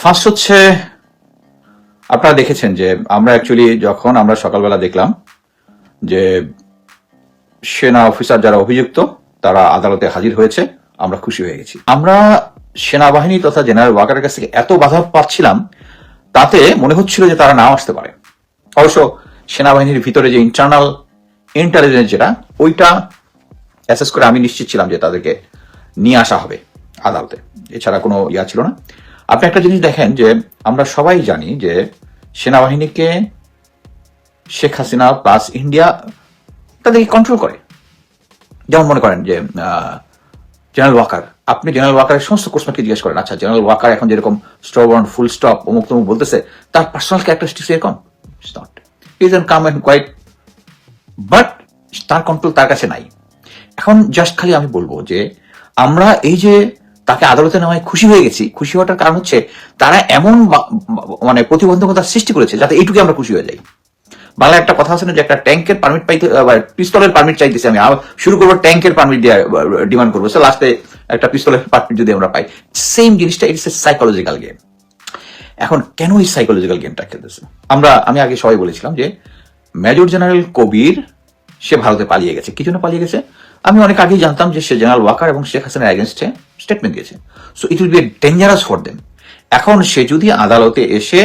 First হচ্ছে, আপনারা দেখেছেন যে আমরা অ্যাকচুয়ালি যখন আমরা সকালবেলা দেখলাম যে সেনা অফিসার যারা অভিযুক্ত, তারা আদালতে হাজির হয়েছে, আমরা খুশি হয়ে গেছি। আমরা সেনাবাহিনী তথা জেনারেল ওয়াকারের কাছ থেকে এত বাধা পাচ্ছিলাম, তাতে মনে হচ্ছিল যে তারা নাও আসতে পারে। অবশ্য সেনাবাহিনীর ভিতরে যে ইন্টারনাল ইন্টেলিজেন্স যেটা, ওইটা অ্যাসেস করে আমি নিশ্চিত ছিলাম যে তাদেরকে নিয়ে আসা হবে আদালতে। এছাড়া কোনো ইয়া ছিল না। আপনি একটা জিনিস দেখেন যে আমরা সবাই জানি যে সেনাবাহিনীকে শেখ হাসিনা প্লাস ইন্ডিয়া তাদেরকে কন্ট্রোল করে। যেমন মনে করেন যে জেনারেল ওয়াকার আপনি জেনারেল ওয়াকারের সমস্ত কোর্সমেটকে জিজ্ঞেস করেন আচ্ছা জেনারেল ওয়াকার এখন যেরকম স্ট্রবন ফুল স্টপ অমুক তমুক বলতেছে, তার পার্সোনাল ক্যারেক্টারিস্টিক্স এরকম? Is an calm and quiet but তার কন্ট্রোল তার কাছে নাই। এখন জাস্ট খালি আমি বলব যে, আমরা এই যে তাকে আদালতে নেওয়ায় খুশি হয়ে গেছি। খুশি হওয়াটার কারণ হচ্ছে তারা এমন মানে প্রতিবন্ধকতা সৃষ্টি করেছে যাতে এইটুকু আমরা খুশি হয়ে যাই। বাংলায় একটা কথা আছে না যে একটা ট্যাঙ্কের পারমিট পাইতে পিস্তলের পারমিট চাইতেছি আমি। শুরু করব ট্যাঙ্কের পারমিট দিয়ে ডিমান্ড করব। সে লাস্টে একটা পিস্তলের পারমিট যদি আমরা পাই। সেম জিনিসটা ইটস এ সাইকোলজিক্যাল গেম এখন কেন এই সাইকোলজিক্যাল গেমটা খেলতেছে? আমরা, আমি আগে সবাই বলেছিলাম যে মেজর জেনারেল কবির সে ভারতে পালিয়ে গেছে। কি জন্য পালিয়ে গেছে? আমি অনেক আগেই জানতাম যে সে জেনারেল ওয়াকার এবং শেখ হাসিনার এগেনস্টে স্টেটমেন্ট দিয়েছে। So it will be dangerous for them এখন সে যদি আদালতে এসে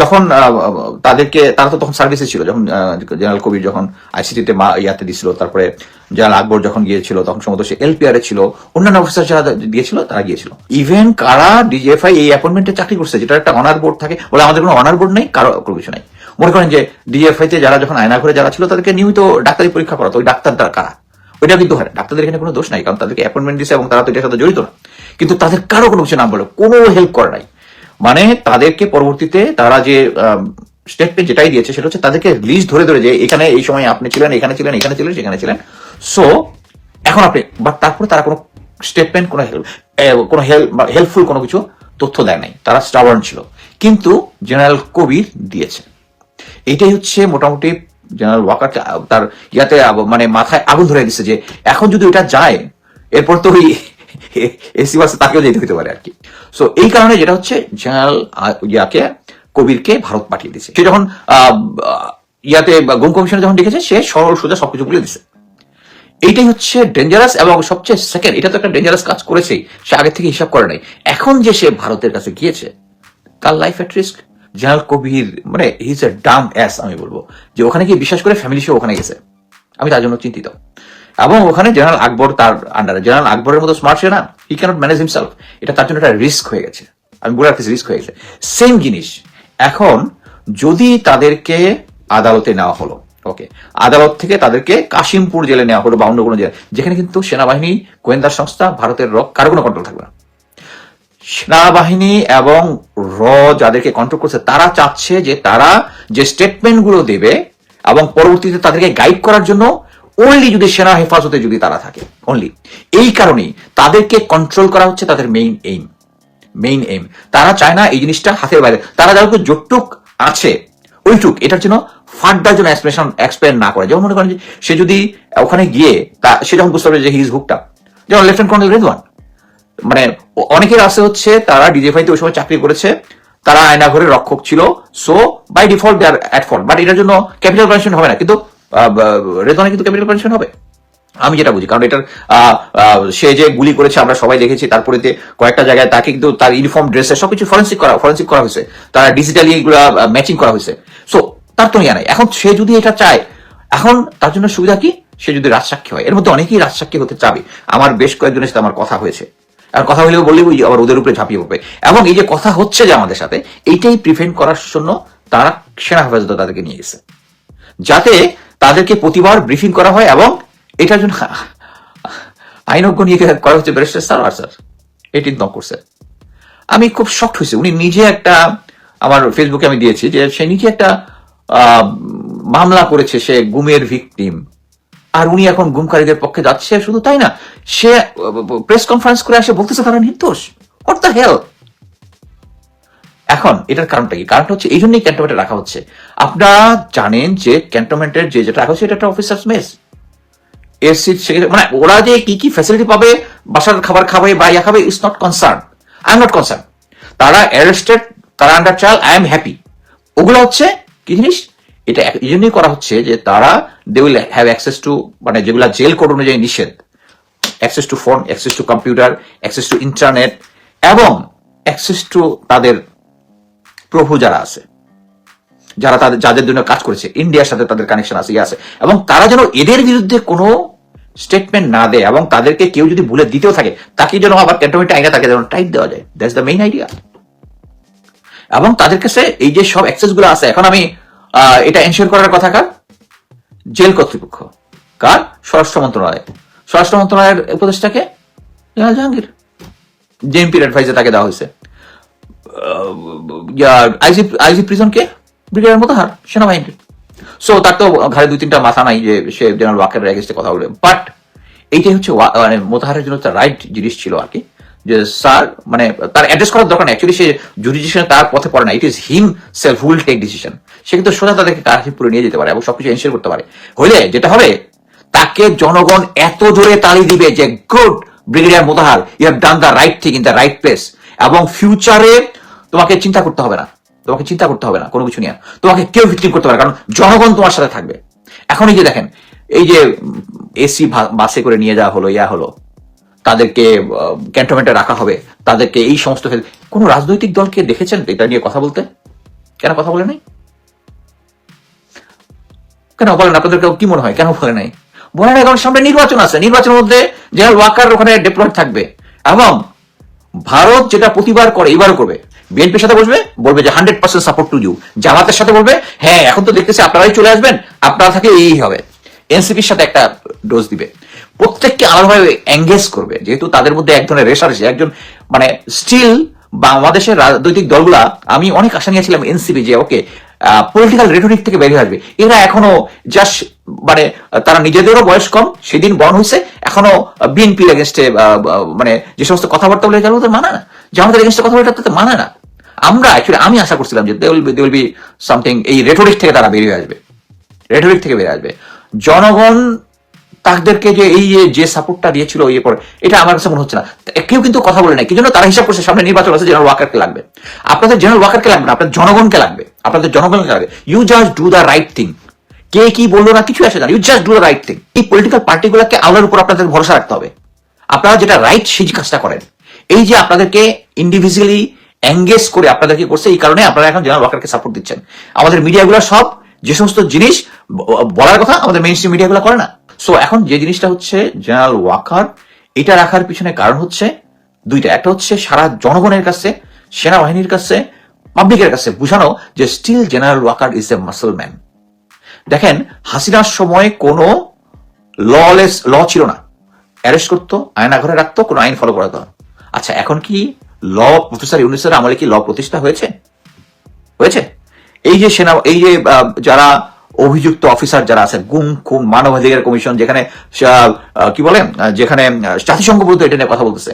যখন তাদেরকে, তারা তো তখন সার্ভিসে ছিল, যখন জেনারেল কবির যখন আইসিটিতে মা, ইয়াতে দিছিল, তারপরে জেনারেল আকবর যখন গিয়েছিল, তখন সম্ভবত সে এলপিআর এ ছিল, অন্যান্য অফিসার যারা দিয়েছিল, তারা গিয়েছিল। ইভেন কারা ডিজিএফআই এই অ্যাপয়েন্টমেন্টে চাকরি করছে যেটা একটা অনার বোর্ড থাকে, বলে আমাদের কোনো অনার বোর্ড নেই, কারও কোনো কিছু নাই। মনে করেন যে ডিজিএফআই তে যারা যখন আয়না ঘরে যারা ছিল, তাদেরকে নিয়মিত ডাক্তারি পরীক্ষা করা তো ওই ডাক্তারটা কারা? ওইটা কিন্তু হয় ডাক্তারদের এখানে কোনো দোষ নাই, কারণ তাদেরকে অ্যাপয়েন্টমেন্ট দিছে এবং তারা তো এটার সাথে জড়িত না। কিন্তু তাদের কারও কোনো কিছু নাম বলে, কোনো হেল্প করে নাই। মানে তাদেরকে পরবর্তীতে তারা যে স্টেটমেন্ট যেটাই দিয়েছে, সেটা হচ্ছে তাদেরকে লিস্ট ধরে ধরে যে, এখানে এই সময় আপনি ছিলেন, এখানে ছিলেন এখানে ছিলেন, সেখানে ছিলেন। সো এখন আপনি বাট তারপরে তারা কোনো স্টেটমেন্ট কোনো হেল্প কোনো হেল্প হেল্পফুল কোনো কিছু তথ্য দেয় নাই। তারা স্টাবার্ন ছিল। কিন্তু জেনারেল কবির দিয়েছে। এটাই হচ্ছে মোটামুটি জেনারেল ওয়াকার তার ইয়াতে মানে মাথায় আগুন ধরে দিচ্ছে যে, এখন যদি ওটা যায়, এরপর তো ওই এসি বাসে তাকেও যেতে হতে পারে আর কি। সো এই কারণে যেটা হচ্ছে জেনারেল ইয়াকে, কবিরকে ভারত পাঠিয়ে দিচ্ছে সে যখন ইয়াতে গুম কমিশনে যখন ডেকেছে, সে সরল সোজা সবকিছু বলে দিছে। এইটাই হচ্ছে ডেঞ্জারাস এবং সবচেয়ে সেকেন্ড এটা তো একটা ডেঞ্জারাস কাজ করেছেই, সে আগে থেকে হিসাব করে নাই। এখন যে সে ভারতের কাছে গিয়েছে, তার life at risk general Kabir মানে হিজ এ ডাম অ্যাস আমি বলব, যে ওখানে গিয়ে বিশ্বাস করে ফ্যামিলি সে ওখানে গেছে। আমি তার জন্য চিন্তিত। এবং ওখানে জেনারেল আকবর তার আন্ডারে জেনারেল আকবরের মতো স্মার্ট না হি ক্যানট ম্যানেজ হিমসেলফ এটা তার জন্য একটা রিস্ক হয়ে গেছে। আমি বলে রাখতেছি রিস্ক হয়ে গেছে। সেম জিনিস, এখন যদি তাদেরকে আদালতে নেওয়া হলো ওকে আদালত থেকে তাদেরকে কাশিমপুর জেলে নেওয়া হলো বা অন্য কোনো জেলে যেখানে কিন্তু সেনাবাহিনী, গোয়েন্দা সংস্থা, ভারতের কারও কোনো কন্ট্রোল থাকবে না। সেনাবাহিনী এবং র যাদেরকে কন্ট্রোল করছে, তারা চাচ্ছে যে তারা যে স্টেটমেন্টগুলো দেবে এবং পরবর্তীতে তাদেরকে গাইড করার জন্য অনলি যদি সেনা হেফাজতে যদি তারা থাকে অনলি এই কারণেই তাদেরকে কন্ট্রোল করা হচ্ছে তাদের মেইন এইম মেইন এইম তারা চায় না এই জিনিসটা হাতের বাইরে। তারা যারা যতটুক আছে, ওইটুক, এটার জন্য ফার্দার জন্য এক্সপ্রেশন এক্সপ্লেন না করে। যেমন মনে করেন যে সে যদি ওখানে গিয়ে তা, সে যখন বুঝতে পারবে যে হি ইজ হুকটা যেমন লেফটেন্ট কর্নেল রেদওয়ান মানে অনেকের আছে হচ্ছে, তারা ডিজিএফআই তে ওই সময় চাকরি করেছে, তারা আয়নাঘরের রক্ষক ছিল so by default they are at fault but এটার জন্য ক্যাপিটাল পানিশমেন্ট হবে না, কিন্তু রেদওয়ানে কিন্তু ক্যাপিটাল পানিশমেন্ট হবে। আমি যেটা বুঝি, কারণ এটার সে যে গুলি করেছে, আমরা সবাই দেখেছি, তারপরে কয়েকটা জায়গায় তাকে কিন্তু তার ইউনিফর্ম ড্রেসে সবকিছু ফরেন্সিক করা ফরেন্সিক করা হয়েছে, তারা ডিজিটালি এগুলো ম্যাচিং করা হয়েছে। সো তার তো ইয়া নাই। এখন সে যদি এটা চায়, এখন তার জন্য সুবিধা কি? সে যদি রাজসাক্ষী হয়। এর মধ্যে অনেকেই রাজসাক্ষী হতে চাবে। আমার বেশ কয়েকজনের সাথে আমার কথা হয়েছে। আর কথা হলেও বললেই ওই আবার ওদের উপরে ঝাঁপিয়ে পড়বে। এবং এই যে কথা হচ্ছে যে আমাদের সাথে, এইটাই প্রিভেন্ট করার জন্য তারা সেনা হেফাজতে তাদেরকে নিয়ে গেছে। যাতে তাদেরকে প্রতিবার ব্রিফিং করা হয় এবং এটার জন্য আইনজ্ঞ নিয়ে করা হচ্ছে ব্যারিস্টার স্যার আর স্যার এটি ন করছে আমি খুব শক্ট হয়েছি। উনি নিজে একটা, আমার ফেসবুকে আমি দিয়েছি যে সে নিজে একটা মামলা করেছে সে গুমের ভিকটিম আর উনি এখন গুমকারীদের পক্ষে যাচ্ছে শুধু তাই না? সে প্রেস কনফারেন্স করে আসে বলতেছে তারা নির্দোষ। হোয়াট দ্য হেল এখন এটার কারণটা কি? কারণটা হচ্ছে এই জন্যই ক্যান্টনমেন্টে রাখা হচ্ছে। আপনারা জানেন যে ক্যান্টনমেন্টের যে যেটা রাখা হচ্ছে এটা একটা অফিসার্স মেস এর সিট মানে ওরা যে কি কি ফ্যাসিলিটি পাবে, বাসার খাবার খাবে বা ইয়া খাবে it's not concern I am not concern তারা অ্যারেস্টেড তারা under trial I am happy ওগুলো হচ্ছে কি জিনিস? এটা এই জন্যই করা হচ্ছে যে তারা they will have access to মানে যেগুলা জেল কোড অনুযায়ী নিষেধ। Access to phone access to computer access to internet এবং অ্যাক্সেস টু তাদের প্রভু যারা আছে, যারা তাদের, যাদের জন্য কাজ করেছে ইন্ডিয়ার সাথে তাদের কানেকশন আছে ইয়ে আছে। এবং তারা যেন এদের বিরুদ্ধে কোনো স্টেটমেন্ট না দেয় এবং তাদেরকে কেউ যদি ভুলে দিতেও থাকে, তাকে যেন আবার ক্যান্টনমেন্ট আইনা তাকে যেন টাইট দেওয়া যায়। দ্যাটস দ্য মেইন আইডিয়া এবং তাদের কাছে এই যে সব অ্যাক্সেসগুলো আছে, এখন আমি এটা এনশিওর করার কথা কার? জেল কর্তৃপক্ষ। কার? স্বরাষ্ট্র মন্ত্রণালয় স্বরাষ্ট্র মন্ত্রণালয়ের উপদেষ্টাকে? জাহাঙ্গীর। জেএমপির অ্যাডভাইজার তাকে দেওয়া হয়েছে। আইজি আইজি প্রিজনকে ব্রিগেডিয়ার মোতাহার সেনাবাহিনী সো তার তো ঘাড়ে দুই তিনটা মাথা নাই যে সে জেনারেল ওয়াকের এগেস্টে কথা বলবে। বাট এইটাই হচ্ছে মানে মোতাহারের জন্য তার রাইট জিনিস ছিল আর কি। যে স্যার মানে তার অ্যাড্রেস করার দরকার নেই। অ্যাকচুয়ালি সে জুডিশনে তার পথে পড়ে না। It is himself will take decision সে কিন্তু সোজা তাদেরকে কারফিপুরে নিয়ে যেতে পারে এবং সবকিছু এনশিওর করতে পারে। হইলে যেটা হবে, তাকে জনগণ এত জোরে তালি দিবে যে good brigadier Motahar you have done the right thing in the right place এবং ফিউচারে তোমাকে চিন্তা করতে হবে না। তোমাকে চিন্তা করতে হবে না, কোনো কিছু নিয়ে। তোমাকে কেউ ভিক্টিম করতে পারে কারণ জনগণ তোমার সাথে থাকবে। এখন এই যে দেখেন, এই যে এসি বাসে করে নিয়ে যাওয়া হলো, ইয়া হলো, তাদেরকে ক্যান্টনমেন্টে রাখা হবে, তাদেরকে এই সমস্ত কোনো রাজনৈতিক দলকে দেখেছেন এটা নিয়ে কথা বলতে? কেন কথা বলে নাই? কেন বলেন আপনাদের কি মনে হয়? কেন বলে নাই? বলে নাই, কারণ সামনে নির্বাচন আছে। নির্বাচনের মধ্যে জেনারেল ওয়াকার ওখানে ডেপ্লয়েড থাকবে। এবং ভারত যেটা প্রতিবার করে, এবারও করবে। বিএনপির সাথে বসবে, বলবে যে hundred percent support to you জামাতের সাথে বলবে হ্যাঁ এখন তো দেখতেছি আপনারাই চলে আসবেন, আপনারা থাকে এই হবে। এনসিপির সাথে একটা ডোজ দিবে। প্রত্যেককে আলাদাভাবে এঙ্গেজ করবে, যেহেতু তাদের মধ্যে এক ধরনের রেশার আছে, একজন মানে স্টিল বাংলাদেশের রাজনৈতিক দলগুলা, আমি অনেক আশা নিয়েছিলাম এনসিপি যে, ওকে পলিটিক্যাল রেটরিক থেকে বেরিয়ে আসবে। এরা এখনও জাস্ট মানে তারা নিজেদেরও বয়স কম, সেদিন বর্ণ হয়েছে, এখনও বিএনপির এগেনস্টে মানে যে সমস্ত কথাবার্তা বলে যারা ওদের মানে না। জামাতের এগেনস্টে কথা বলে তাতে মানে না। আমরা অ্যাকচুয়ালি আমি আশা করছিলাম যে দে উইল বি সামথিং এই রেটরিক থেকে তারা বেরিয়ে আসবে। রেটরিক থেকে বেরিয়ে আসবে। জনগণ তাদেরকে যে এই যে সাপোর্টটা দিয়েছিল ইয়ে করে এটা আমার কাছে মনে হচ্ছে না। কেউ কিন্তু কথা বলে নাই, কি জন্য তারা হিসাব করছে সামনে নির্বাচন আছে জেনারেল ওয়াকারকে লাগবে? আপনাদের জেনারেল ওয়াকারকে লাগবে না, আপনাদের জনগণকে লাগবে, আপনাদের জনগণকে লাগবে। You just do the right thing কে কি বলল না কিছু আসে না। You just do the right thing এই পলিটিক্যাল পার্টিগুলোকে আলোর উপর আপনাদের ভরসা রাখতে হবে। আপনারা যেটা রাইট সেই কাজটা করেন। এই যে আপনাদেরকে ইন্ডিভিজুয়ালি এঙ্গেজ করে আপনাদেরকে করছে, এই কারণে আপনারা এখন জেনারেল ওয়াকারকে সাপোর্ট দিচ্ছেন। আমাদের মিডিয়াগুলো সব যে সমস্ত জিনিস বলার কথা আমাদের মেইন স্ট্রিম মিডিয়াগুলো করে না। সো এখন যে জিনিসটা হচ্ছে জেনারেল ওয়াকার এটা রাখার পিছনে কারণ হচ্ছে দুইটা। একটা হচ্ছে সারা জনগণের কাছে, সেনাবাহিনীর কাছে পাবলিকের কাছে। বুঝানো যে still general Waker is a muscle man দেখেন, হাসিনার সময় কোনো ললেস ল ছিল না। অ্যারেস্ট করতো, আয়না ঘরে রাখতো, কোনো আইন ফলো করাতো আচ্ছা এখন কি ল প্রফেসর ইউনিসের আমলে কি ল প্রতিষ্ঠা হয়েছে? হয়েছে? এই যে সেনা, এই যে যারা অভিযুক্ত অফিসার যারা আছে গুম খুম মানবাধিকার কমিশন, যেখানে কি বলে যেখানে জাতিসংঘ পর্যন্ত এটা নিয়ে কথা বলতেছে,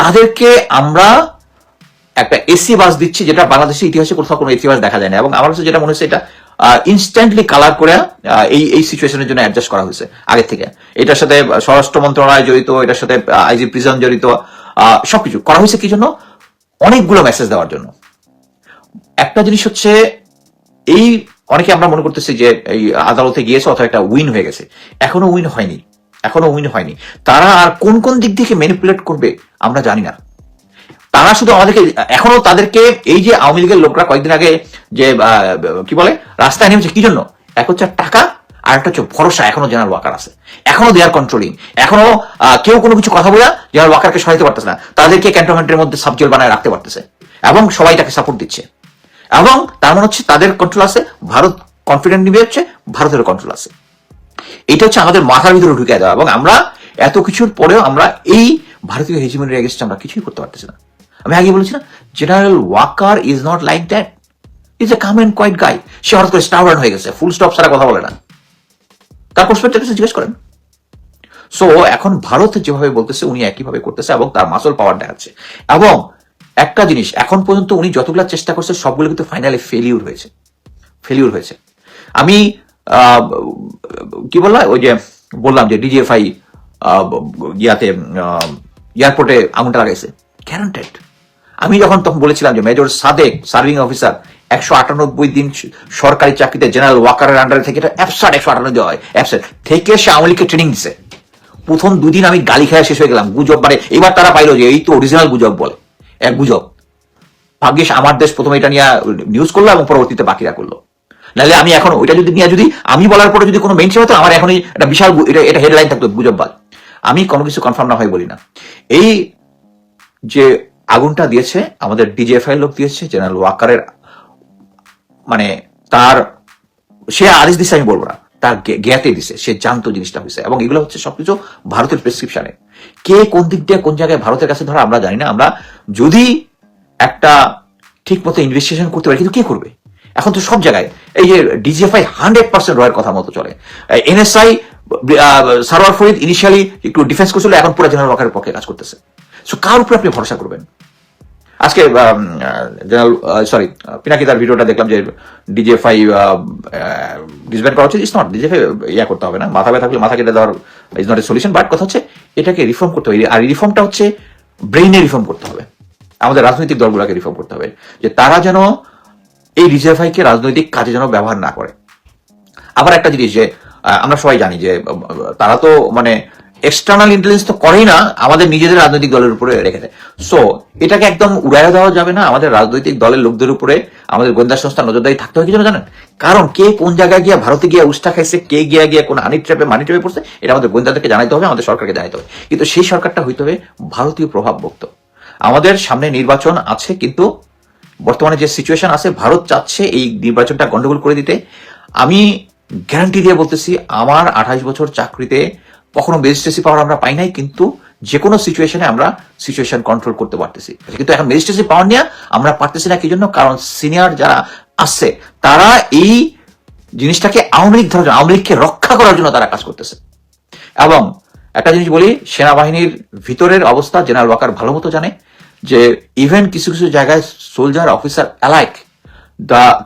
তাদেরকে আমরা একটা এসি বাস দিচ্ছি যেটা বাংলাদেশের ইতিহাসে কোথাও কোনো এসি বাস দেখা যায় না। এবং আমার কাছে যেটা মনে হচ্ছে এটা ইনস্ট্যান্টলি কালার করে এই এই সিচুয়েশনের জন্য অ্যাডজাস্ট করা হয়েছে আগে থেকে। এটার সাথে স্বরাষ্ট্র মন্ত্রণালয় জড়িত, এটার সাথে আইজি প্রিজন জড়িত সবকিছু। করা হয়েছে কি জন্য? অনেকগুলো মেসেজ দেওয়ার জন্য। একটা জিনিস হচ্ছে, এই অনেকে আমরা মনে করতেছি যে এই আদালতে গিয়েছে অথবা একটা উইন হয়ে গেছে। এখনও উইন হয়নি। এখনও উইন হয়নি। তারা আর কোন কোন দিক থেকে ম্যানিপুলেট করবে, আমরা জানি না। তারা শুধু আমাদেরকে, এখনও তাদেরকে এই যে আওয়ামী লীগের লোকরা কয়েকদিন আগে যে কি বলে, রাস্তায় নেমেছে কি জন্য? এক হচ্ছে টাকা, আর একটা হচ্ছে ভরসা, এখনও জেনারেল ওয়াকার আছে। এখনও দেয়ার কন্ট্রোলিং এখনও কেউ কোনো কিছু কথা বলে জেনারেল ওয়াকারকে সরাইতে পারতেছে না। তাদেরকে ক্যান্টনমেন্টের মধ্যে সাবজেল বানায় রাখতে পারতেছে। এবং সবাই তাকে সাপোর্ট দিচ্ছে। এবং তার মানে হচ্ছে তাদের কন্ট্রোল আছে, ভারত কনফিডেন্ট নিবে হচ্ছে ভারতের কন্ট্রোল আছে। এটা হচ্ছে আমাদের মাথার ভিতরে ঢুকে দেওয়া এবং আমরা এত কিছুর পরেও আমরা এই ভারতীয় হেজিমনির এগেস্টে আমরা কিছুই করতে পারতেছি না। আমি আগে বলেছি না general Waker is not like that is a calm and quiet guy সে হঠাৎ করে স্টার্ন হয়ে গেছে ফুল স্টপ ছাড়া কথা বলে না। তার প্রসপেক্টিভ জিজ্ঞেস করেন। সো এখন ভারত যেভাবে বলতেছে, উনি একইভাবে করতেছে এবং তার মাসল পাওয়ার দেখাচ্ছে। এবং একটা জিনিস, এখন পর্যন্ত উনি যতগুলো চেষ্টা করছে, সবগুলো কিন্তু ফাইনালি ফেলিউর হয়েছে। ফেলিউর হয়েছে। আমি কি বললাম? ওই যে বললাম যে ডিজিএফআই ইয়াতে এয়ারপোর্টে আঙুনটা লাগাইছে। গ্যারান্টেড আমি যখন তখন বলেছিলাম যে মেজর সাদেক সার্ভিং অফিসার একশো আটানব্বই দিন সরকারি চাকরিতে জেনারেল ওয়াকারের আন্ডারে থেকে এটা অ্যাপসার একশো আটানব্বই দেওয়া হয় অ্যাপসার থেকে সে আওয়ামী লীগকে ট্রেনিং দিছে। প্রথম দুদিন আমি গালি খেয়ে শেষ হয়ে গেলাম, গুজব মানে এবার তারা পাইলো যে এই তো অরিজিনাল গুজব বলে। এক গুজব। ভাগ্যিস আমার দেশ প্রথমে এটা নিয়ে নিউজ করল এবং পরবর্তীতে বাকিরা করল। নাহলে আমি এখন ওইটা যদি নিয়ে যদি আমি বলার পরে যদি কোনো মেনশন হতো, আমার এখনই একটা বিশাল এটা এটা হেডলাইন থাকতো গুজববাদ। আমি কোনো কিছু কনফার্ম না হয় বলি না। এই যে আগুনটা দিয়েছে, আমাদের ডিজিএফআই লোক দিয়েছে জেনারেল ওয়াকারের মানে তার, সে আদেশ দিছে আমি বলব না। তার জ্ঞাতে দিছে, সে জানতো জিনিসটা হয়েছে এবং এগুলো হচ্ছে সবকিছু ভারতের প্রেসক্রিপশনে কে কোন দিক দিয়ে কোন জায়গায় ভারতের কাছে ধরা আমরা জানি না। আমরা যদি একটা ঠিক মতো ইনভেস্টিগেশন করতে পারি, কিন্তু কে করবে? এখন তো সব জায়গায় এই যে ডিজিএফআই হান্ড্রেড পার্সেন্ট রয়ের কথা মতো চলে। এনএসআই সারোয়ার ফরিদ ইনিশিয়ালি একটু ডিফেন্স করছিল, এখন পুরো জেনারেল ওয়াকারের পক্ষে কাজ করতেছে। সো কার উপরে আপনি ভরসা করবেন? আজকে জেনারেল সরি পিনাকি তার ভিডিওটা দেখলাম যে ডিজেফাই ডিসব্যান্ড করা হচ্ছে ইস নট ডিজেফাই ইয়া করতে হবে না। মাথা ব্যথা থাকলে মাথা কেটে দেওয়ার is not a solution but কথা হচ্ছে এটাকে রিফর্ম করতে হবে। আর রিফর্মটা হচ্ছে ব্রেইনে রিফর্ম করতে হবে। আমাদের রাজনৈতিক দলগুলোকে রিফর্ম করতে হবে। যে তারা যেন এই রিজার্ভাইকে রাজনৈতিক কাজে যেন ব্যবহার না করে। আবার একটা জিনিস যে আমরা সবাই জানি যে তারা তো মানে এক্সটার্নাল ইন্টেলিজেন্স তো করেই না, আমাদের নিজেদের রাজনৈতিক দলের উপরে রেখে দেয় সো এটাকে একদম উড়াইয়া দেওয়া যাবে না, আমাদের রাজনৈতিক দলের লোকদের উপরে, আমাদের গোয়েন্দা সংস্থা নজরদারি থাকতে হবে, কি জানেন? কারণ কে কোন জায়গায় গিয়ে, ভারতে গিয়ে উষ্ঠা খাইছে, কে গিয়ে গিয়ে কোন হানি ট্র্যাপে মানি ট্র্যাপে পড়ছে, এটা আমাদের গোয়েন্দাদেরকে জানাইতে হবে, আমাদের সরকারকে জানাইতে হবে। কিন্তু সেই সরকারটা হইতে হবে ভারতীয় প্রভাব প্রভাবমুক্ত। আমাদের সামনে নির্বাচন আছে, কিন্তু বর্তমানে যে সিচুয়েশন আছে, ভারত চাচ্ছে এই নির্বাচনটা গন্ডগোল করে দিতে। আমি গ্যারান্টি দিয়ে বলতেছি, আমার আঠাশ বছর চাকরিতে কখনো ম্যাজিস্ট্রেসি পাওয়ার আমরা পাই নাই, কিন্তু যে কোনো সিচুয়েশনে আমরা সিচুয়েশন কন্ট্রোল করতে পারতেছি। কিন্তু এখন ম্যাজিস্ট্রেসি পাওয়ার নিয়ে আমরা পারতেছি না, কি জন্য? কারণ সিনিয়র যারা আছে, তারা এই জিনিসটাকে আওয়ামী লীগ ধরার জন্য, আওয়ামী লীগকে রক্ষা করার জন্য তারা কাজ করতেছে। এবং একটা জিনিস বলি, সেনাবাহিনীর ভিতরের অবস্থা জেনারেল ওয়াকার ভালো মতো জানে যে ইভেন কিছু কিছু জায়গায় সোলজার অফিসার অ্যালাইক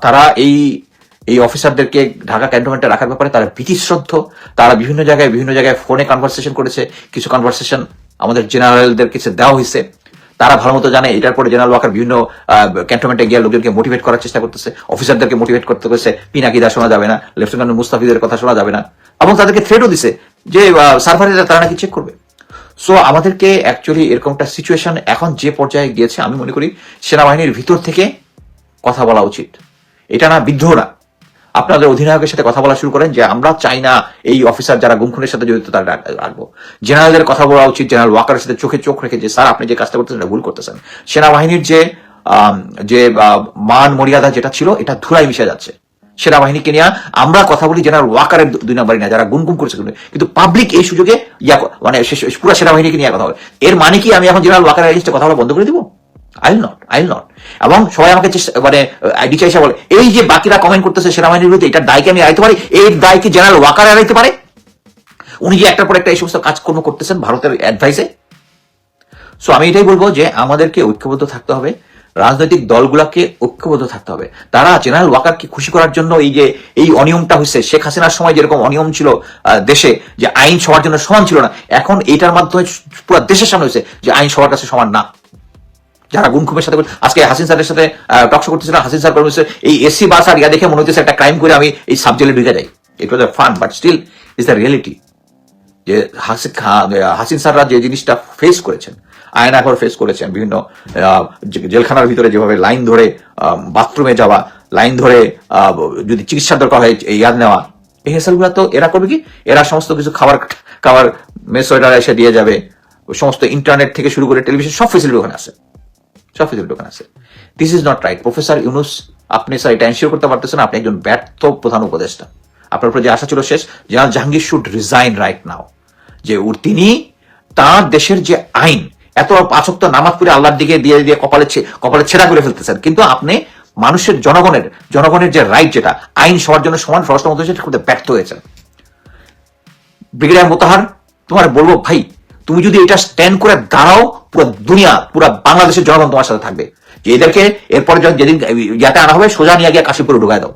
তারা এই এই অফিসারদেরকে ঢাকা ক্যান্টনমেন্টে রাখার ব্যাপারে তারা ভীতিশ্রদ্ধ। তারা বিভিন্ন জায়গায় বিভিন্ন জায়গায় ফোনে কনভারসেশন করেছে। কিছু কনভারসেশন আমাদের জেনারেলদের কাছে দেওয়া হয়েছে। তারা ভালো মতো জানে, এটার পরে জেনারেল ওয়াকার বিভিন্ন ক্যান্টনমেন্টে গিয়ে লোকজনকে মোটিভেট করার চেষ্টা করতেছে। অফিসারদেরকে মোটিভেট করতে করছে পিনাকিদা শোনা যাবে না লেফটেন্যান্ট মুস্তাফিদের কথা শোনা যাবে না। এবং তাদেরকে থ্রেটও দিছে যে সার্ভারে তারা নাকি চেক করবে। সো আমাদেরকে অ্যাকচুয়ালি এরকম একটা সিচুয়েশন এখন যে পর্যায়ে গিয়েছে, আমি মনে করি সেনাবাহিনীর ভিতর থেকে কথা বলা উচিত। এটা না, বিদ্রোহ না। আপনাদের অধিনায়কের সাথে কথা বলা শুরু করেন যে আমরা চাই না এই অফিসার যারা গুমখুনের সাথে জড়িত তারা রাখব জেনারেলদের কথা বলা উচিত, জেনারেল ওয়াকারের সাথে চোখে চোখ রেখে যে, স্যার, আপনি যে কাজটা করতেছেন ভুল করতেছেন। সেনাবাহিনীর যে যে মান মর্যাদা যেটা ছিল, এটা ধুলাই মিশে যাচ্ছে। সেনাবাহিনীকে নিয়ে আমরা কথা বলি জেনারেল ওয়াকারের দুই নম্বরই না যারা গুনগুন করেছে। কিন্তু- পাবলিক এই সুযোগে ইয়া মানে পুরো সেনাবাহিনীকে নিয়ে কথা বলে। এর মানে কি আমি এখন জেনারেল ওয়াকারের কথা বলা বন্ধ করে দিব? আইল নট আইল নট এবং সবাই আমাকে মানে আইডি চাইসা বলে, এই যে বাকিরা কমেন্ট করতেছে সেনাবাহিনীর বিরুদ্ধে এটার দায়কে আমি আইতে পারি? এই দায় কি জেনারেল ওয়াকার এড়াইতে পারে? উনি যে একটার পর একটা এই সমস্ত কাজকর্ম করতেছেন ভারতের অ্যাডভাইসে সো আমি এটাই বলব যে আমাদেরকে ঐক্যবদ্ধ থাকতে হবে, রাজনৈতিক দলগুলোকে ঐক্যবদ্ধ থাকতে হবে। তারা জেনারেল ওয়াকারকে খুশি করার জন্য এই যে, এই অনিয়মটা হয়েছে, শেখ হাসিনার সময় যেরকম অনিয়ম ছিল দেশে, যে আইন সবার জন্য সমান ছিল না, এখন এইটার মাধ্যমে পুরো দেশের সামনে হয়েছে যে আইন সবার কাছে সমান না। যারা গুনখুমের সাথে আজকে হাসিন স্যারের সাথে টকশো করতেছিলাম, হাসিন স্যার বলছে, এই এসি বাস আর ইয়া দেখে মনে হচ্ছে একটা ক্রাইম করে আমি এই সাব জেলে ঢুকে যাই। It was fun but still is the reality যে হাসিন হাসিন স্যাররা যে জিনিসটা ফেস করেছেন আয়নাঘর ফেস করেছেন, বিভিন্ন জেলখানার ভিতরে যেভাবে লাইন ধরে বাথরুমে যাওয়া লাইন ধরে যদি চিকিৎসার দরকার হয় ইয়াদ নেওয়া, এই হেসালগুলো তো এরা করবে কি? এরা সমস্ত কিছু খাবার খাবার মেস ওয়েটার এসে দিয়ে যাবে, সমস্ত ইন্টারনেট থেকে শুরু করে টেলিভিশন সব ফেসিলিটি ওখানে আছে। সব ফেসিলিটি আছে। This is not right professor Yunus আপনি স্যার এটা এনশিওর করতে পারতেছেন আপনি একজন ব্যর্থ প্রধান উপদেষ্টা। আপনার উপরে যে আশা ছিল শেষ general Jahangir should resign right now যে তিনি তার দেশের যে আইন, এত পাঁচক্ত নামাজ পড়ে আল্লাহর দিকে দিয়ে দিয়ে কপালে কপালে ছেঁড়া করে ফেলতেছেন। কিন্তু আপনি মানুষের জনগণের জনগণের যে রাইট যেটা, আইন সবার জন্য সমান স্বরাষ্ট্র মন্ত্রী সেটা করতে ব্যর্থ হয়েছেন। ব্রিগেডিয়ার মোতাহার, তোমার বলব, ভাই তুমি যদি এটা স্ট্যান্ড করে দাঁড়াও, পুরো দুনিয়া, পুরো বাংলাদেশের জনগণ তোমার সাথে থাকবে। যে এদেরকে এরপরে যেদিন যাতে আনা হবে, সোজা নিয়ে গিয়ে কাশীপুরে ঢুকায় দাও।